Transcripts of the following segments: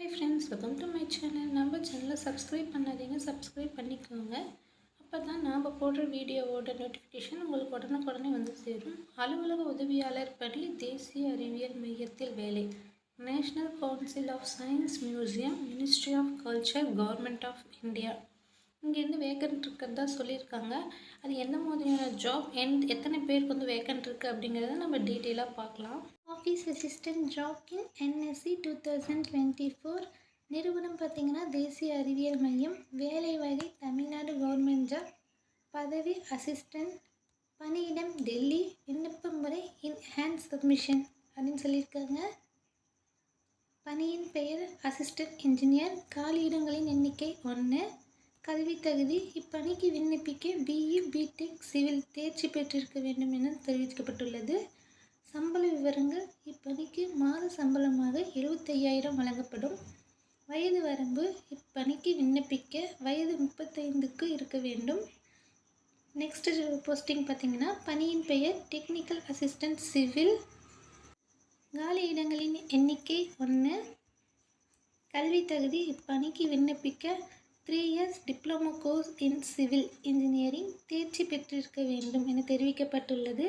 Hi friends welcome to my channel நம்ம சேனலை subscribe பண்ணாதீங்க சப்ஸ்கிரைப் பண்ணிக்கோங்க. அப்போ தான் நாம் போடுற வீடியோவோட நோட்டிஃபிகேஷன் உங்களுக்கு உடனுக்குடனே வந்து சேரும். அலுவலக உதவியாளர் பள்ளி தேசிய அறிவியல் மையத்தில் வேலை. National council of science museum ministry of culture government of India இங்கேருந்து வேக்கன்ட் இருக்கிறதா சொல்லியிருக்காங்க. அது எந்த மாதிரியான ஜாப் எந் எத்தனை பேருக்கு வந்து வேக்கன்ட் இருக்குது அப்படிங்கிறத நம்ம டீட்டெயிலாக பார்க்கலாம். Office assistant job in NSC two thousand twenty four நிறுவனம் பார்த்திங்கன்னா தேசிய அறிவியல் மையம் வேலை வகை தமிழ்நாடு கவர்மெண்ட் ஜாப் பதவி அசிஸ்டன்ட் பணியிடம் டெல்லி விண்ணப்ப முறை இன் ஹேண்ட் சப்மிஷன் அப்படின்னு சொல்லியிருக்காங்க. பணியின் பெயர் அசிஸ்டன்ட் இன்ஜினியர் காலியிடங்களின் எண்ணிக்கை ஒன்று கல்வி தகுதி இப்பணிக்கு விண்ணப்பிக்க பிஇ பிடெக் சிவில் தேர்ச்சி பெற்றிருக்க வேண்டும் என தெரிவிக்கப்பட்டுள்ளது. சம்பள விவரங்கள் இப்பணிக்கு மாத சம்பளமாக எழுபத்தையாயிரம் வழங்கப்படும். வயது வரம்பு இப்பணிக்கு விண்ணப்பிக்க வயது முப்பத்தைந்துக்கு இருக்க வேண்டும். நெக்ஸ்ட் போஸ்டிங் பார்த்திங்கன்னா பணியின் பெயர் டெக்னிக்கல் அசிஸ்டன்ட் சிவில் காலி இடங்களின் எண்ணிக்கை ஒன்று கல்வி தகுதி இப்பணிக்கு விண்ணப்பிக்க three years diploma course in civil engineering தேர்ச்சி பெற்றிருக்க வேண்டும் என தெரிவிக்கப்பட்டுள்ளது.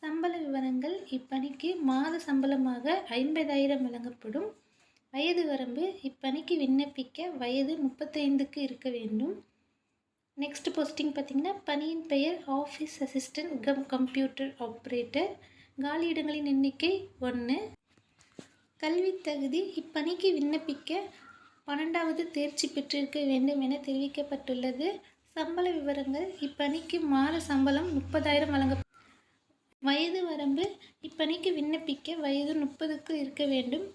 சம்பள விவரங்கள் இப்பணிக்கு மாத சம்பளமாக ஐம்பதாயிரம் வழங்கப்படும். வயது வரம்பு இப்பணிக்கு விண்ணப்பிக்க வயது முப்பத்தைந்துக்கு இருக்க வேண்டும். நெக்ஸ்ட் போஸ்டிங் பார்த்திங்கன்னா பணியின் பெயர் office assistant cum computer operator காலியிடங்களின் எண்ணிக்கை ஒன்று கல்வி தகுதி இப்பணிக்கு விண்ணப்பிக்க பன்னெண்டாவது தேர்ச்சி பெற்றிருக்க வேண்டும் என தெரிவிக்கப்பட்டுள்ளது. சம்பள விவரங்கள் இப்பணிக்கு மாத சம்பளம் முப்பதாயிரம் வழங்க வயது வரம்பு இப்பணிக்கு விண்ணப்பிக்க வயது முப்பதுக்கு இருக்க வேண்டும்.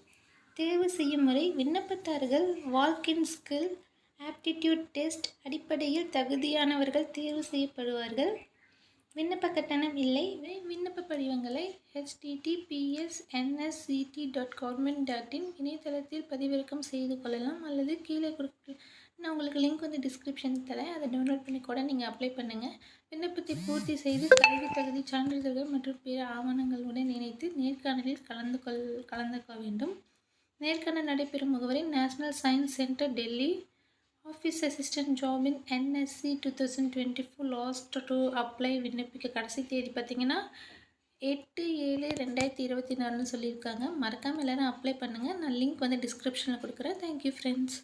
தேர்வு செய்யும் முறை விண்ணப்பத்தார்கள் walk in skill aptitude test அடிப்படையில் தகுதியானவர்கள் தேர்வு செய்யப்படுவார்கள். விண்ணப்ப கட்டணம் இல்லை விண்ணப்ப படிவங்களை HTTPS NSCD dot government dot in இணையதளத்தில் பதிவிறக்கம் செய்து கொள்ளலாம் அல்லது கீழே கொடுக்க நான் உங்களுக்கு லிங்க் வந்து டிஸ்கிரிப்ஷன் தரேன். அதை டவுன்லோட் பண்ணி கூட நீங்கள் அப்ளை பண்ணுங்கள் விண்ணப்பத்தை பூர்த்தி செய்து கல்வி தகுதி சான்றிதழ்கள் மற்றும் பிற ஆவணங்களுடன் இணைத்து நேர்காணலில் கலந்து கொள் கலந்துக்க வேண்டும். நேர்காணல் நடைபெறும் முகவரி national science centre Delhi office assistant job in NSC two thousand twenty four last to apply விண்ணப்பிக்க கடைசி தேதி பார்த்தீங்கன்னா எட்டு ஏழு ரெண்டாயிரத்தி இருபத்தி நாலுன்னு சொல்லியிருக்காங்க. மறக்காமல் எல்லோரும் அப்ளை பண்ணுங்கள் நான் லிங்க் வந்து டிஸ்கிரிப்ஷனில் கொடுக்குறேன். Thank you friends